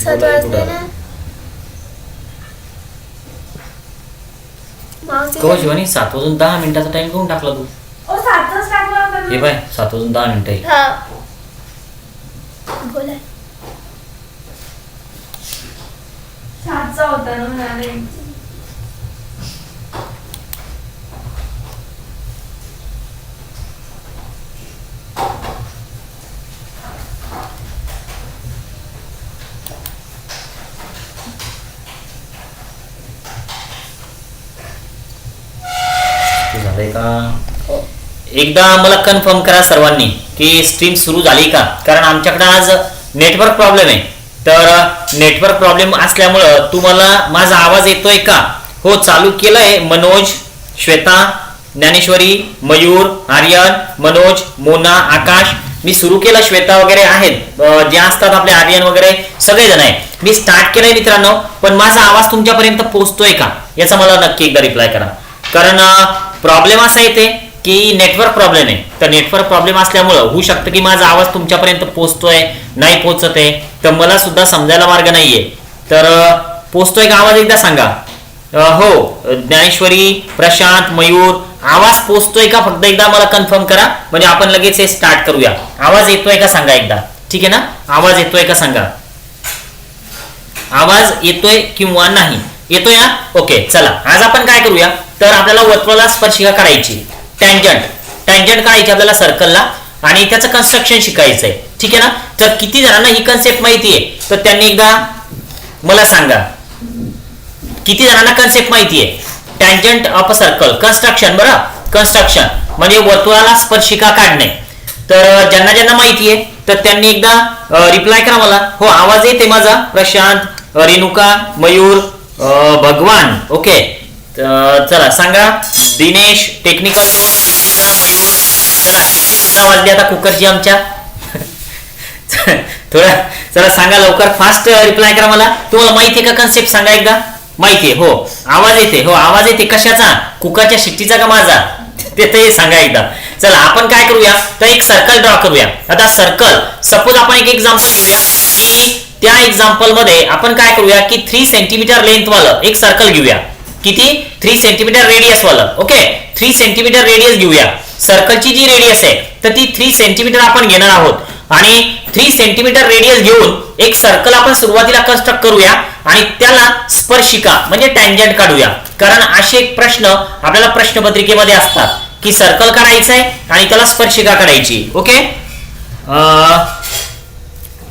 सात वाजले? ना मावशी कवा शिवानी सात वाजून दहा मिनिटाचा टाइम करून टाकला तू ओ सातच टाकला होता हे ना. बाय सात वाजून दहा मिनिटं आहे हा बोला सातचा होता ना म्हणाले ते का? एकदा मला कन्फर्म करा सर्वांनी की स्ट्रीम सुरू झाली का? कारण आमच्याकडे आज नेटवर्क प्रॉब्लेम आहे. तर नेटवर्क प्रॉब्लेम असल्यामुळं तुम्हाला माझा आवाज येतोय का? हो चालू केलंय मनोज श्वेता ज्ञानेश्वरी मयूर आर्यन मनोज मोना आकाश. मी सुरू केलं श्वेता वगैरे आहेत. जे असतात आपले आर्यन वगैरे सगळेजण आहे मी स्टार्ट केलंय मित्रांनो पण माझा आवाज तुमच्यापर्यंत पोहोचतोय का? याचा मला नक्की एकदा रिप्लाय करा. कारण प्रॉब्लेम असा येते की नेटवर्क प्रॉब्लेम आहे. तर नेटवर्क प्रॉब्लेम असल्यामुळं होऊ शकतं की माझा आवाज तुमच्यापर्यंत पोहोचतोय नाही पोहोचत आहे तर मला सुद्धा समजायला मार्ग नाहीये. तर पोचतोय का आवाज एकदा सांगा. हो ज्ञानेश्वरी प्रशांत मयूर आवाज पोचतोय का फक्त एकदा मला कन्फर्म करा. म्हणजे आपण लगेच हे स्टार्ट करूया. आवाज येतोय का सांगा एकदा. ठीक आहे ना? आवाज येतोय का सांगा. आवाज येतोय किंवा नाही. येतोय ना? ओके चला. आज आपण काय करूया? तर आपल्याला वर्तुळाला स्पर्शिका काढायची. टँजंट टँजंट काढायची आपल्याला सर्कलला आणि त्याचं कन्स्ट्रक्शन शिकायचं आहे ठीक आहे ना? तर किती जणांना ही कन्सेप्ट माहिती आहे तर त्यांनी एकदा मला सांगा. किती जणांना कन्सेप्ट माहिती आहे tangent of a circle construction बरं? कन्स्ट्रक्शन म्हणजे वर्तुळाला स्पर्शिका काढणे. तर ज्यांना ज्यांना माहिती आहे तर त्यांनी एकदा रिप्लाय करा मला. हो आवाज येते माझा. प्रशांत रेणुका मयूर भगवान. ओके चला सांगा. दिनेश टेक्निकल मयूर चला किती सुद्धा वाजली आता कुकरची आमच्या. थोडा चला सांगा लवकर. फास्ट रिप्लाय करा मला. तुम्हाला माहिती आहे का कन्सेप्ट सांगा एकदा. माहिती आहे हो. आवाज येते हो आवाज येते. कशाचा? कुकरच्या शिट्टीचा का माझा? ते ते सांगा एकदा. चला आपण काय करूया? तर एक सर्कल ड्रॉ करूया. आता सर्कल सपोज आपण एक एक्झाम्पल घेऊया. की त्या एक्झाम्पलमध्ये आपण काय करूया? की थ्री सेंटीमीटर लेंथ वालं एक सर्कल घेऊया. किती? थ्री सेंटीमीटर रेडियस वालं. ओके थ्री सेंटीमीटर रेडियस घेऊया. सर्कलची जी रेडियस आहे तर ती थ्री सेंटीमीटर आपण घेणार आहोत. आणि थ्री सेंटीमीटर रेडियस घेऊन एक सर्कल आपण सुरुवातीला कन्स्ट्रक्ट करूया आणि त्याला स्पर्शिका म्हणजे टँजंट काढूया. कारण असे एक प्रश्न आपल्याला प्रश्नपत्रिकेमध्ये असतात की सर्कल काढायचं आहे आणि त्याला स्पर्शिका काढायची. ओके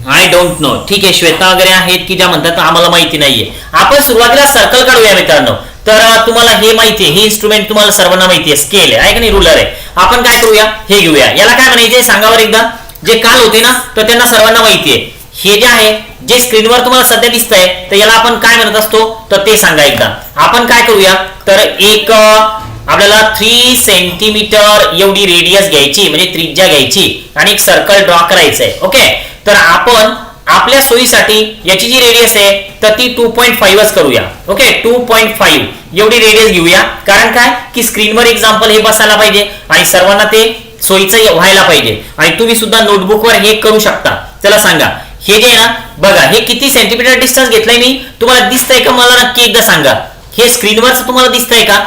आय डोंट नो ठीक आहे श्वेता वगैरे आहेत की ज्या म्हणतात आम्हाला माहिती नाहीये. आपण सुरुवातीला सर्कल काढूया मित्रांनो. तर तुम्हाला हे माहिती आहे हे इन्स्ट्रुमेंट तुम्हाला सर्वांना माहिती आहे स्केल आहे का नाही? रुलर आहे. आपण काय करूया? हे घेऊया. याला काय म्हणायचे सांगावर एकदा. जे काल होते ना तर त्यांना सर्वांना माहिती आहे. हे जे आहे जे स्क्रीनवर तुम्हाला सध्या दिसतंय तर याला आपण काय म्हणत असतो? तर ते सांगा एकदा. आपण काय करूया? तर एक आपल्याला थ्री सेंटीमीटर एवढी रेडियस घ्यायची म्हणजे त्रिज्या घ्यायची आणि एक सर्कल ड्रॉ करायचं आहे ओके तर आपण आपल्या सोयीसाठी याची जी रेडियस आहे तर ती टू पॉईंट फाईव्हच करूया. ओके टू पॉईंट फाईव्ह एवढी रेडियस घेऊया. कारण काय? की स्क्रीनवर एक्झाम्पल हे बसायला पाहिजे आणि सर्वांना ते सोयीचं व्हायला पाहिजे. आणि तुम्ही सुद्धा नोटबुकवर हे करू शकता. चला सांगा. हे जे आहे ना बघा हे किती सेंटीमीटर डिस्टन्स घेतलंय मी? तुम्हाला दिसतंय का? मला नक्की एकदा सांगा. हे स्क्रीनवरच तुम्हाला दिसतंय का?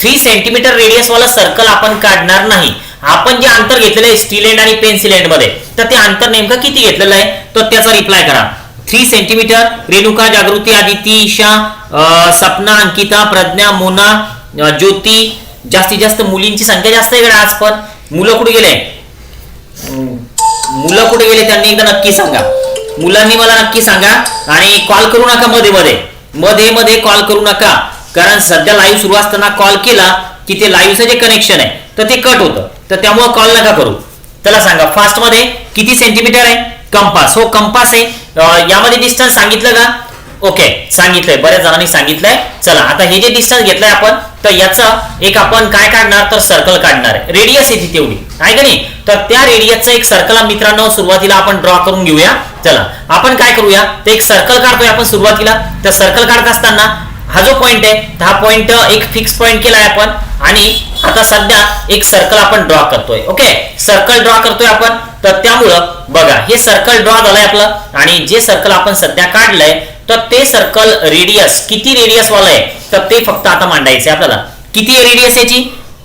थ्री सेंटीमीटर रेडियस वाला सर्कल आपण काढणार नाही. आपण जे अंतर घेतलेलं आहे स्टील एंड आणि पेन्सिल एंडमध्ये तर ते अंतर नेमकं किती घेतलेलं आहे? तर त्याचा रिप्लाय करा. थ्री सेंटीमीटर रेणुका जागृती आदिती ईशा सपना अंकिता प्रज्ञा मोना ज्योती जास्तीत जास्त मुलींची संख्या जास्त आहे आज पण? मुलं कुठे गेले? मुलं कुठे गेले? त्यांनी एकदा नक्की सांगा. मुलांनी मला नक्की सांगा. आणि कॉल करू नका मध्ये मध्ये. मध्ये मध्ये कॉल करू नका. कारण सध्या लाईव्ह सुरू असताना कॉल केला की ते लाईव्हचं जे कनेक्शन आहे तर ते कट होतं. तर त्यामुळे कॉल नका करू. त्याला सांगा फास्टमध्ये किती सेंटीमीटर आहे? कंपास हो कंपास आहे. यामध्ये डिस्टन्स सांगितलं का? ओके सांगितलंय. बऱ्याच जणांनी सांगितलंय. चला आता हे जे डिस्टन्स घेतलंय आपण तर याचं एक आपण काय काढणार? तर सर्कल काढणार आहे. रेडियस येते तेवढी. आहे का नाही? तर त्या रेडियसचं एक सर्कल मित्रांनो सुरुवातीला आपण ड्रॉ करून घेऊया. चला आपण काय करूया? ते एक सर्कल काढतोय आपण सुरुवातीला. तर सर्कल काढत असताना हा जो पॉइंट आहे दहा हा पॉइंट एक फिक्स पॉइंट केलाय आपण. आणि आता सध्या एक सर्कल आपण ड्रॉ करतोय ओके सर्कल ड्रॉ करतोय आपण. तर त्यामुळं बघा हे सर्कल ड्रॉ झालंय आपलं. आणि जे सर्कल आपण सध्या काढलंय तर ते सर्कल रेडियस किती रेडियस वाला आहे? तर ते फक्त आता मांडायचंय आपल्याला. किती रेडियस याची?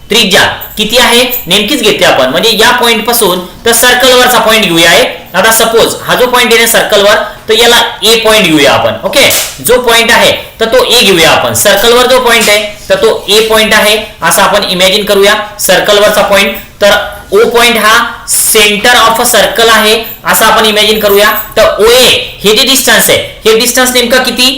त्रिज्या. किती आहे नेमकीच घेतली आपण. म्हणजे या पॉईंटपासून तर सर्कलवरचा पॉईंट घेऊया आहे आता सपोज हा जो पॉईंट आहे ना सर्कलवर तर याला ए पॉईंट घेऊया आपण. ओके जो पॉईंट आहे तर तो ए घेऊया आपण. सर्कलवर जो पॉईंट आहे तर तो ए पॉईंट आहे. असं आपण इमॅजिन करूया. सर्कलवरचा पॉईंट तर ओ पॉइंट हा सेंटर ऑफ अ सर्कल आहे. असं आपण इमॅजिन करूया. तर ओ ए हे जे डिस्टन्स आहे हे डिस्टन्स नेमकं किती?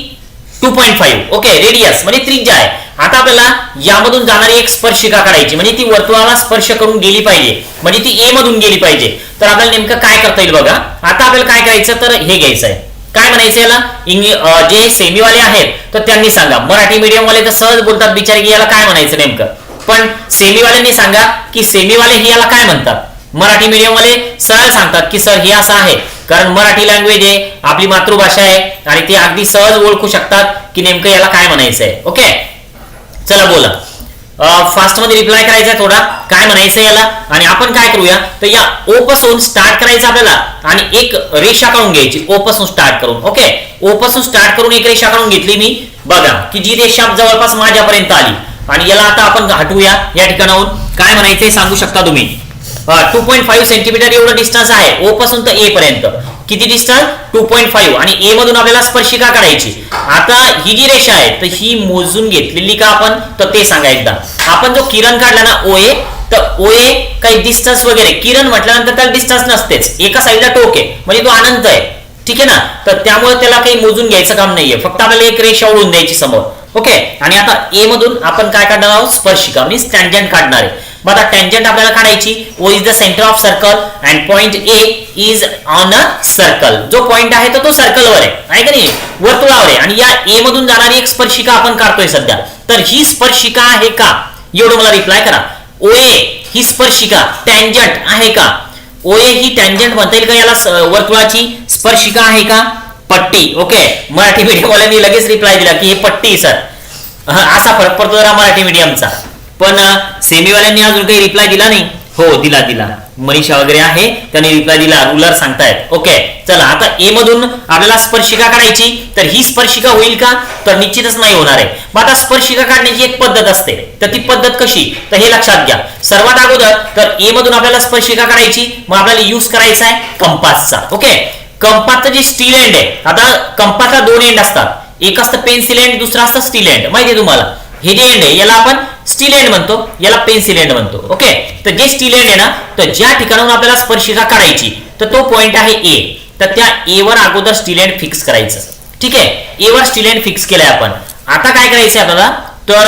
Two point five okay radius म्हणजे त्रिज्या आहे. आता आपल्याला यामधून जाणारी एक स्पर्शिका काढायची म्हणजे ती वर्तुळाला स्पर्श करून गेली पाहिजे म्हणजे ती ए मधून गेली पाहिजे. तर आपल्याला नेमकं काय करता येईल बघा. आता आपल्याला काय करायचं? तर हे घ्यायचं आहे काय म्हणायचं याला? इंग्लिश जे सेमीवाले आहेत तर त्यांनी सांगा. मराठी मीडियम वाले तर सहज बोलतात बिचारे की याला काय म्हणायचं नेमकं? पण सेमीवाल्यांनी सांगा की सेमीवाले हे याला काय म्हणतात? मराठी मीडियम वाले सरळ सांगतात की सर हे असं आहे. कारण मराठी लँग्वेज आहे आपली मातृभाषा आहे आणि ते अगदी सहज ओळखू शकतात की नेमकं याला काय म्हणायचं आहे ओके चला बोला. फास्टमध्ये रिप्लाय करायचा थोडा. काय म्हणायचं याला? आणि आपण काय करूया? तर या ओ पासून स्टार्ट करायचं आपल्याला आणि एक रेषा काढून घ्यायची. ओ पासून स्टार्ट करून. ओके ओ पासून स्टार्ट करून एक रेषा काढून घेतली मी. बघा की जी रेषा जवळपास माझ्यापर्यंत आली. आणि याला आता आपण हटवूया या ठिकाणाहून. काय म्हणायचंय सांगू शकता तुम्ही? टू पॉईंट फाईव्ह सेंटीमीटर एवढं डिस्टन्स आहे. ओ पासून तर ए पर्यंत. किती डिस्टन्स टू पॉईंट फाईव्ह आणि ए मधून आपल्याला स्पर्शिका काढायची. आता ही जी रेषा आहे तर ही मोजून घेतलेली का आपण? तर ते सांगा एकदा. आपण जो किरण काढला ना ओ ए तर ओ ए काही डिस्टन्स वगैरे. किरण म्हटल्यानंतर त्याला डिस्टन्स नसतेच. एका साईडला टोक आहे. म्हणजे तो अनंत आहे. ठीक आहे ना? तर त्यामुळे त्याला काही मोजून घ्यायचं काम नाहीये. फक्त आपल्याला एक रेषा ओळून द्यायची समोर. ओके आणि आता ए मधून आपण काय काढणार आहोत? स्पर्शिका मीन्स टँजंट काढणार आहे. मग आता टँजंट आपल्याला काढायची. O is the centre of circle and point A is on a circle जो पॉइंट आहे तर तो सर्कलवर आहे. आहे का नाही? वर्तुळावर आहे. आणि या ए मधून जाणारी एक स्पर्शिका आपण काढतोय सध्या. तर ही स्पर्शिका आहे का? एवढं मला रिप्लाय करा. ओ ए ही स्पर्शिका टँजंट आहे का? ओ ए ही टँजंट म्हणता येईल का याला वर्तुळाची? स्पर्शिका आहे का? पट्टी ओके मराठी मीडियमवाल्यांनी लगेच रिप्लाय दिला की हे पट्टी सर असा फरक पडतो जरा मराठी मीडियमचा पण सेमीवाल्यांनी अजून काही रिप्लाय दिला नाही. हो दिला दिला. मनीषा वगैरे आहे त्यांनी रिप्लाय दिला रुलर सांगतायत. ओके चला आता ए मधून आपल्याला स्पर्शिका काढायची. तर ही स्पर्शिका होईल का? तर निश्चितच नाही होणार आहे. मग आता स्पर्शिका काढण्याची एक पद्धत असते. तर ती पद्धत कशी? तर हे लक्षात घ्या. सर्वात अगोदर तर ए मधून आपल्याला स्पर्शिका काढायची. मग आपल्याला यूज करायचा आहे कंपासचा ओके कंपासचं जे स्टील एंड आहे आता कंपाचा दोन एंड असतात. एक असतं पेन्सिल एंड दुसरं असतं स्टील एंड माहिती आहे तुम्हाला? हे जे एंड आहे याला आपण स्टील एंड म्हणतो याला पेन्सिल एंड म्हणतो. ओके तर जे स्टील एंड आहे ना तर ज्या ठिकाणाहून आपल्याला स्पर्शिका काढायची तर तो पॉइंट आहे ए तर त्या ए वर अगोदर स्टील एंड फिक्स करायचं. ठीक आहे? ए वर स्टील एंड फिक्स केलंय आपण. आता काय करायचंय आपल्याला? तर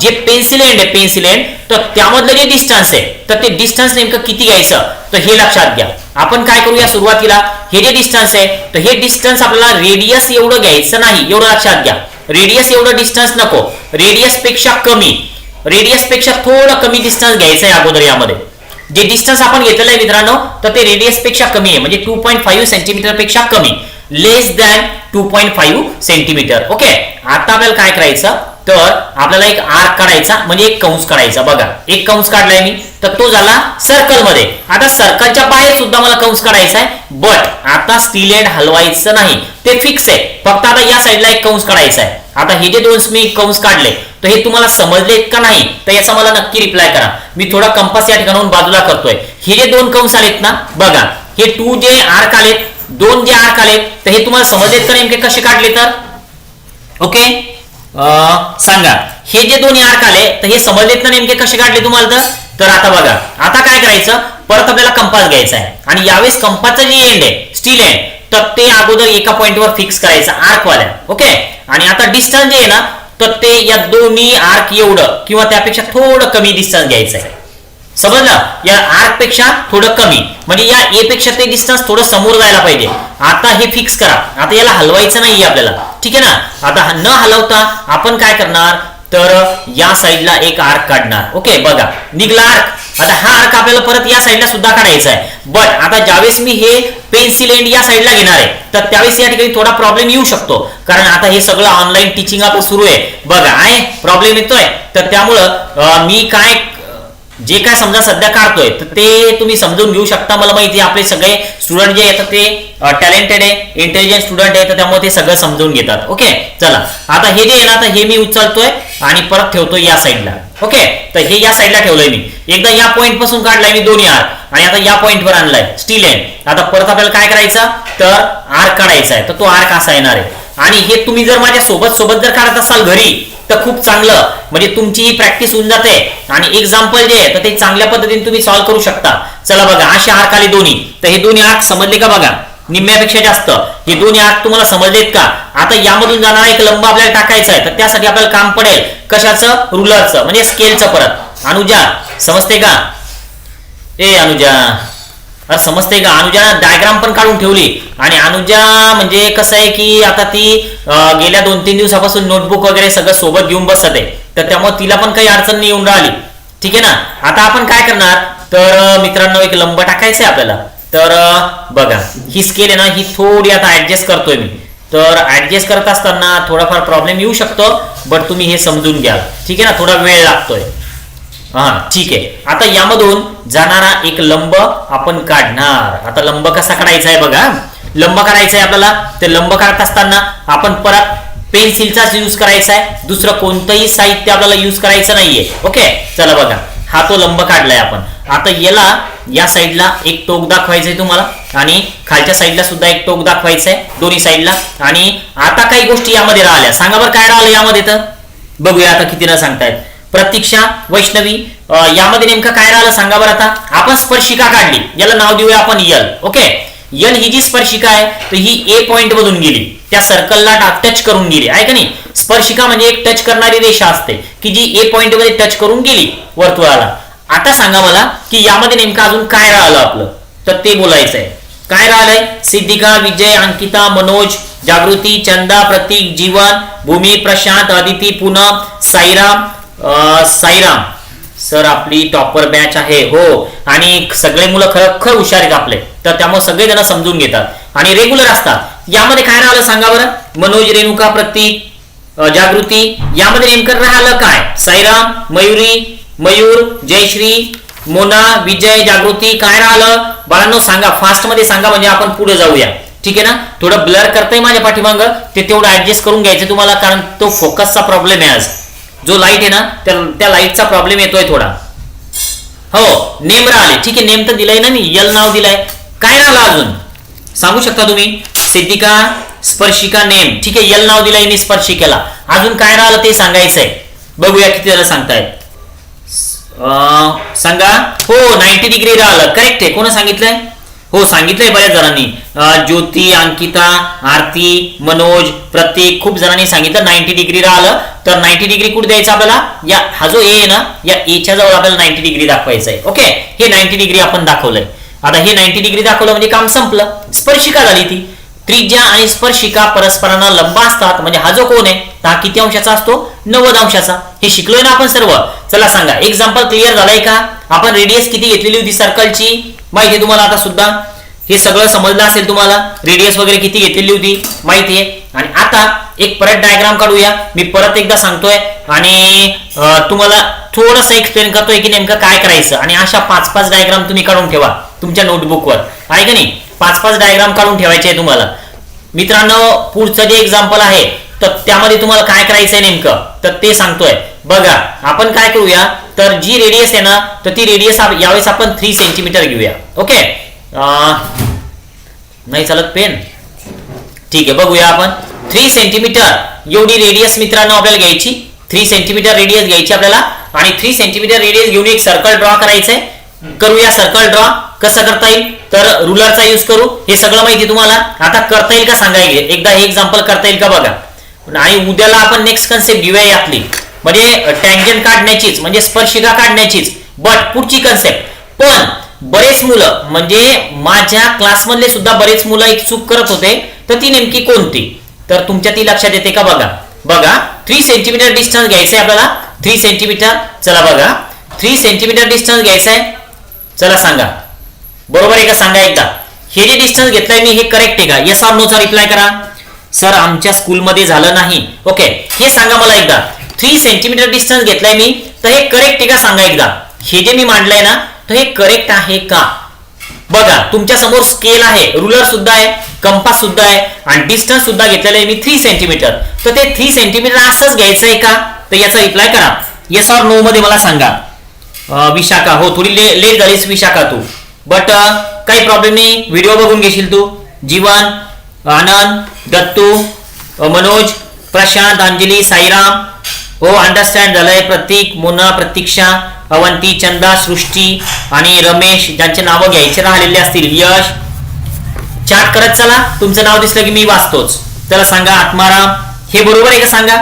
जे पेन्सिल एंड आहे पेन्सिल एंड तर त्यामधलं जे डिस्टन्स आहे तर ते डिस्टन्स नेमकं किती घ्यायचं? तर हे लक्षात घ्या. आपण काय करूया सुरुवातीला? हे जे डिस्टन्स आहे तर हे डिस्टन्स आपल्याला रेडियस एवढं घ्यायचं नाही. एवढं लक्षात घ्या. रेडियस एवढं डिस्टन्स नको. रेडियसपेक्षा कमी. रेडियसपेक्षा थोडं कमी डिस्टन्स घ्यायचं आहे अगोदर यामध्ये. जे डिस्टन्स आपण घेतलेलं आहे मित्रांनो तर ते रेडियसपेक्षा कमी आहे. म्हणजे टू पॉईंट फाईव्ह सेंटीमीटरपेक्षा कमी. Less than two point five centimetre okay आता आपल्याला काय करायचं? तर आपल्याला एक आर्क काढायचा म्हणजे एक कंस काढायचा. बघा एक कंस काढलाय मी. तर तो झाला सर्कलमध्ये आता सर्कलच्या बाहेर सुद्धा मला कंस काढायचा आहे. बट आता स्टील एंड हलवायचं नाही. ते फिक्स आहे. फक्त आता या साईडला एक कंस काढायचा आहे. आता हे जे दोन मी कंस काढले तर हे तुम्हाला समजले का नाही? तर याचा मला नक्की रिप्लाय करा. मी थोडा कंपास या ठिकाणाहून बाजूला करतोय. हे जे दोन कंस आलेत ना बघा हे टू जे आर्क आलेत दोन जे आर्क आलेत तर हे तुम्हाला समजलेत का नेमके कसे काढले तर? ओके सांगा. हे जे दोन्ही आर्क आले तर हे समजलेत ना नेमके कसे काढले तुम्हाला तर? तर आता बघा. आता काय करायचं? परत आपल्याला कंपास घ्यायचा आहे. आणि यावेळेस कंपासचं जे एंड आहे स्टील एंड तर ते अगोदर एका पॉइंटवर फिक्स करायचं आर्कवाल्या. ओके आणि आता डिस्टन्स जे आहे ना तर ते या दोन्ही आर्क एवढं किंवा त्यापेक्षा थोडं कमी डिस्टन्स घ्यायचं आहे. समजलं? या आर्कपेक्षा थोडं कमी. म्हणजे या ए पेक्षा ते डिस्टन्स थोडं समोर जायला पाहिजे. आता हे फिक्स करा. आता याला हलवायचं नाहीये आपल्याला. ठीक आहे ना? आता न हलवता आपण काय करणार? तर या साईडला एक आर्क काढणार. ओके बघा. निघला आर्क आता हा आर्क आपल्याला परत या साईडला सुद्धा काढायचा आहे. बट आता ज्यावेळेस मी हे पेन्सिल एंड या साईडला घेणार आहे तर त्यावेळेस या ठिकाणी थोडा प्रॉब्लेम येऊ शकतो. कारण आता हे सगळं ऑनलाईन टीचिंग आपलं सुरू आहे. बघा आहे? प्रॉब्लेम येतोय. तर त्यामुळं मी काय जे काय समजा सध्या काढतोय तर ते तुम्ही समजून घेऊ शकता. मला माहिती आपले सगळे स्टुडंट जे येतात ते टॅलेंटेड आहे इंटेलिजंट स्टुडंट आहे तर त्यामुळे ते सगळं समजून घेतात. ओके चला. आता हे जे आहे ना आता हे मी उचलतोय आणि परत ठेवतोय या साईडला ओके तर हे या साईडला ठेवलंय मी. एकदा या पॉईंटपासून काढलाय मी दोन्ही आर आणि आता या पॉईंटवर आणलाय. स्टील एंड आता परत आपल्याला काय करायचं? तर आर काढायचा आहे. तर तो आर कसा येणार आहे? आणि हे तुम्ही जर माझ्या सोबत सोबत जर काढत असाल घरी तर खूप चांगलं. म्हणजे तुमची ही प्रॅक्टिस होऊन जाते. आणि एक्झाम्पल जे आहे तर ते चांगल्या पद्धतीने तुम्ही सॉल्व्ह करू शकता. चला बघा असे आर्क आले दोन्ही. तर हे दोन्ही आर्क समजले का बघा? निम्म्यापेक्षा जास्त. हे दोन्ही आर्क तुम्हाला समजलेत का? आता यामधून जाणारा एक लंब आपल्याला टाकायचा आहे तर त्यासाठी आपल्याला काम पडेल. कशाचं? रुलरचं म्हणजे स्केलचं परत. अनुजा समजते का? ए अनुजा. अरे समजते का? अनुजा डायग्राम पण काढून ठेवली. आणि अनुजा म्हणजे कसं आहे की आता ती गेल्या दोन तीन दिवसापासून नोटबुक वगैरे सगळं सोबत घेऊन बसत आहे. तर त्यामुळे तिला पण काही अडचण नाही येऊन राहिली. ठीक आहे ना? आता आपण काय करणार? तर मित्रांनो एक लंब टाकायचं आहे आपल्याला. तर बघा ही स्केल आहे ना ही थोडी आता ऍडजस्ट करतोय मी. तर ऍडजस्ट करत असताना थोडाफार प्रॉब्लेम येऊ शकतो बट तुम्ही हे समजून घ्याल. ठीक आहे ना? थोडा वेळ लागतोय. हा ठीक आहे. आता यामधून जाणारा एक लंब आपण काढणार. आता लंब कसा काढायचा आहे बघा. लंब काढायचा आहे आपल्याला. ते लंब काढत असताना आपण परत पेन्सिलचाच यूज करायचा आहे. दुसरं कोणतंही साहित्य आपल्याला यूज करायचं नाहीये. ओके? चला बघा. हा तो लंब काढलाय आपण. आता याला या साईडला एक टोक दाखवायचंय तुम्हाला. आणि खालच्या साईडला सुद्धा एक टोक दाखवायचंय. दोन्ही साईडला. आणि आता काही गोष्टी यामध्ये राहिल्या. सांगा बरं काय राहिलं यामध्ये तर? बघूया आता किती सांगतायत. प्रतीक्षा वैष्णवी यामध्ये नेमकं काय राहिलं सांगा बरं आता. आपण स्पर्शिका काढली. याला नाव देऊया आपण यल. ओके? यल ही जी स्पर्शिका आहे तर ही ए पॉइंट मधून गेली. त्या सर्कलला टच करून गेली. आहे का नाही? स्पर्शिका म्हणजे एक टच करणारी रेषा असते की जी ए पॉइंटमध्ये टच करून गेली वर्तुळाला. आता सांगा मला की यामध्ये नेमकं अजून काय राहिलं आपलं? तर ते बोलायचं आहे काय राहिलंय? सिद्धिका विजय अंकिता मनोज जागृती चंदा प्रतीक जीवन भूमी प्रशांत अदिती पूनम साईराम साईराम सर आपली टॉपर बॅच आहे हो. आणि सगळे मुलं खरखर हुशार आहेत आपले. तर त्यामुळे सगळे जण समजून घेतात. आणि रेग्युलर असतात. यामध्ये काय राहिलं सांगा बरं? मनोज रेणुका प्रतीक जागृती यामध्ये नेमकं राहिलं काय? साईराम मयुरी मयूर जयश्री मोना विजय जागृती काय राहिलं? बाळांनो सांगा. फास्टमध्ये सांगा म्हणजे आपण पुढे जाऊया. ठीक आहे ना? थोडं ब्लर करताय माझ्या पाठीमाग. ते तेवढं ऍडजस्ट करून घ्यायचं तुम्हाला कारण तो फोकसचा प्रॉब्लेम आहे आज. जो लाइट आहे ना त्या त्या लाईटचा प्रॉब्लेम येतोय थोडा. हो नेम राहिले ठीक आहे नेम तर दिलंय ना मी. यल नाव दिलंय. काय राहिलं अजून? सांगू शकता तुम्ही? सिद्धिका स्पर्शिका नेम. ठीक आहे यल नाव दिलंय मी स्पर्शिकेला. अजून काय राहिलं ते सांगायचंय. बघूया किती जण सांगतायत. सांगा. हो नाईन्टी डिग्री राहिलं. करेक्ट आहे. कोण सांगितलंय? हो सांगितलंय बऱ्याच जणांनी. ज्योती अंकिता आरती मनोज प्रतीक खूप जणांनी सांगितलं. नाईन्टी डिग्री राहिलं तर नाईन्टी डिग्री कुठे द्यायचा आपल्याला? या हा जो ए आहे ना या एच्या जवळ आपल्याला नाईन्टी डिग्री दाखवायचा आहे. ओके? हे नाईन्टी डिग्री आपण दाखवलंय. आता हे नाईन्टी डिग्री दाखवलं म्हणजे काम संपलं. स्पर्शिका झाली ती. त्रिज्या आणि स्पर्शिका परस्परांना लंब असतात. म्हणजे हा जो कोण आहे तर हा किती अंशाचा असतो? नव्वद अंशाचा. हे शिकलोय ना आपण सर्व? चला सांगा. एक्झाम्पल क्लिअर झालंय का? आपण रेडियस किती घेतलेली होती सर्कलची माहिती हे तुम्हाला आता सुद्धा? हे सगळं समजलं असेल तुम्हाला? रेडियस वगैरे किती घेतलेली होती? माहिती आहे. आणि आता एक परत डायग्राम काढूया. मी परत एकदा सांगतोय. आणि तुम्हाला थोडस एक्सप्लेन करतोय की नेमकं काय करायचं. आणि अशा पाच पाच डायग्राम तुम्ही काढून ठेवा तुमच्या नोटबुकवर आहे का नाही? पाच पाच डायग्राम काढून ठेवायचे आहे तुम्हाला. मित्रांनो पुढचं जे एक्झाम्पल आहे तर त्यामध्ये तुम्हाला काय करायचंय नेमकं? तर ते सांगतोय. बघा आपण काय करूया? तर जी रेडियस आहे ना तर ती रेडियस यावेळेस आपण थ्री सेंटीमीटर घेऊया. ओके नाही चालत पेन ठीक आहे बघूया आपण. थ्री सेंटीमीटर एवढी रेडियस मित्रांनो आपल्याला घ्यायची. थ्री सेंटीमीटर रेडियस घ्यायची आपल्याला. आणि थ्री सेंटीमीटर रेडियस घेऊन एक सर्कल ड्रॉ करायचंय. करूया सर्कल ड्रॉ कसं करता येईल? तर रुलरचा यूज करू. हे सगळं माहिती तुम्हाला. आता करता येईल का सांगायला एकदा हे एक्झाम्पल करता येईल का बघा. आणि उद्याला आपण नेक्स्ट कन्सेप्ट घेऊया यातली. म्हणजे टँजन काढण्याचीच म्हणजे स्पर्शिका काढण्याचीच बट पुढची कन्सेप्ट पण बरेच मुलं म्हणजे माझ्या क्लासमधले सुद्धा बरेच मुलं एक चूक करत होते तर ती नेमकी कोणती? तर तुमच्या ती लक्षात येते का बघा? बघा थ्री सेंटीमीटर डिस्टन्स घ्यायचंय आपल्याला. थ्री सेंटीमीटर चला बघा. थ्री सेंटीमीटर डिस्टन्स घ्यायचा आहे चला सांगा. बरोबर आहे का? सांगा एकदा. हे जे डिस्टन्स घेतलंय मी हे करेक्ट आहे का? येस ऑर नोचा रिप्लाय करा. सर आमच्या स्कूलमध्ये झालं नाही. ओके हे सांगा मला एकदा. थ्री सेंटीमीटर डिस्टन्स घेतलाय मी तर हे करेक्ट आहे का सांगा एकदा? हे जे मी मांडलंय ना तर हे करेक्ट आहे का? बघा तुमच्यासमोर स्केल आहे रुलर सुद्धा आहे कंपास सुद्धा आहे आणि डिस्टन्स सुद्धा घेतलेलं आहे मी थ्री सेंटीमीटर तर ते थ्री सेंटीमीटर असंच घ्यायचं आहे का? तर याचा रिप्लाय करा. येस ऑर नो मध्ये मला सांगा. विशाखा. हो थोडी ले लेट झालीस विशाखा तू. बट काही प्रॉब्लेम नाही. व्हिडिओ बघून घेशील तू. जीवन आनंद दत्तू मनोज प्रशांत अंजली साईराम हो अंडरस्टँड झालंय. प्रतीक मुना प्रतीक्षा अवंती चंदा सृष्टी आणि रमेश ज्यांचे नावं घ्यायचे राहिलेले असतील यश. चॅट करत चला. तुमचं नाव दिसलं की मी वाचतोच. त्याला सांगा आत्माराम. हे बरोबर आहे का सांगा?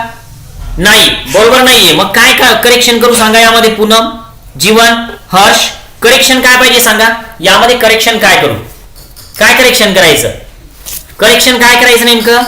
नाही बरोबर नाहीये. मग काय करेक्शन करू सांगा यामध्ये? पूनम जीवन हर्ष. करेक्शन काय पाहिजे सांगा? यामध्ये करेक्शन काय करू? काय करेक्शन करायचं? करेक्शन काय करायचं नेमकं?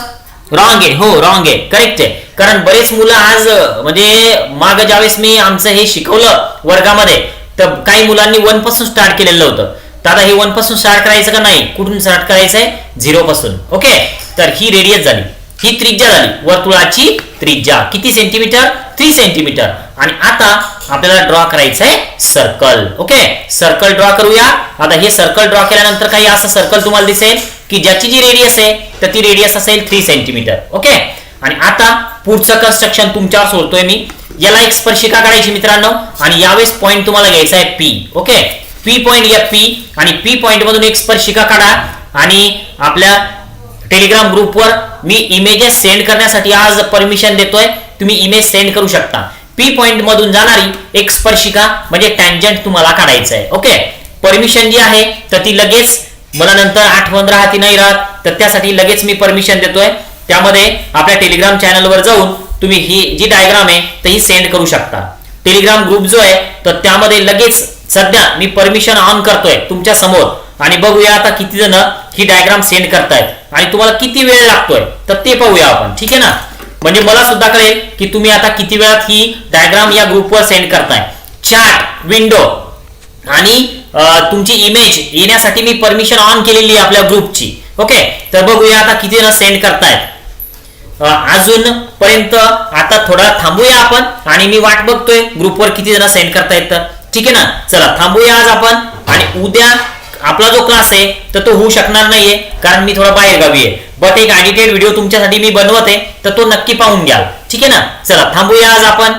रॉंग आहे हो रॉंग आहे. करेक्ट आहे. कारण बरेच मुलं आज म्हणजे माग ज्यावेळेस मी आमचं हे शिकवलं वर्गामध्ये तर काही मुलांनी वनपासून स्टार्ट केलेलं होतं तर आता हे वनपासून स्टार्ट करायचं का नाही? कुठून स्टार्ट करायचं आहे झिरो पासून. ओके तर ही रेडियस झाली. ही त्रिज्या झाली. वर्तुळाची त्रिज्या. किती सेंटीमीटर थ्री सेंटीमीटर आणि आता आपल्याला ड्रॉ करायचं आहे सर्कल ओके सर्कल ड्रॉ करूया. आता हे सर्कल ड्रॉ केल्यानंतर काही असं सर्कल तुम्हाला दिसेल. की ज्याची जी रेडियस आहे तर ती रेडियस असेल थ्री सेंटीमीटर ओके आणि आता पुढचं कन्स्ट्रक्शन तुमच्यावर सोडतोय मी. याला एक स्पर्शिका काढायची मित्रांनो. आणि यावेळेस पॉईंट तुम्हाला घ्यायचा आहे पी ओके पी पॉईंट या पी आणि पी पॉईंट मधून एक स्पर्शिका काढा. आणि आपल्या टेलिग्राम ग्रुपवर मी इमेजेस सेंड करण्यासाठी आज परमिशन देतोय. तुम्ही इमेज सेंड करू शकता. पी पॉइंट मधून जाणारी एक स्पर्शिका म्हणजे टँजंट तुम्हाला काढायचं आहे. ओके परमिशन जी आहे तर ती लगेच मला नंतर आठवण राहती नाही राहत तर त्यासाठी लगेच मी परमिशन देतोय. त्यामध्ये आपल्या टेलिग्राम चॅनलवर जाऊन तुम्ही ही जी डायग्राम आहे तर ही सेंड करू शकता. टेलिग्राम ग्रुप जो आहे तर त्यामध्ये लगेच सध्या मी परमिशन ऑन करतोय तुमच्यासमोर. आणि बघूया आता किती जण ही डायग्राम सेंड करतायत. आणि तुम्हाला किती वेळ लागतोय तर ते पाहूया आपण. ठीक आहे ना? म्हणजे मला सुद्धा कळेल की तुम्ही आता किती वेळात ही डायग्राम या ग्रुपवर सेंड करताय. चॅट विंडो आणि तुमची इमेज येण्यासाठी मी परमिशन ऑन केलेली आहे आपल्या ग्रुपची ओके तर बघूया आता किती जण सेंड करतायत. अजून पर्यंत आता थोडा थांबूया आपण आणि मी वाट बघतोय ग्रुपवर किती जण सेंड करतायत तर. ठीक आहे ना? चला थांबूया आज आपण आणि उद्या आपला जो क्लास आहे तर तो होऊ शकणार नाहीये कारण मी थोडा बाहेर गावी आहे. बट एक एडिटेड व्हिडिओ तुमच्यासाठी मी बनवत आहे तर तो नक्की पाहून घ्याल ठीक आहे ना? चला थांबूया आज आपण.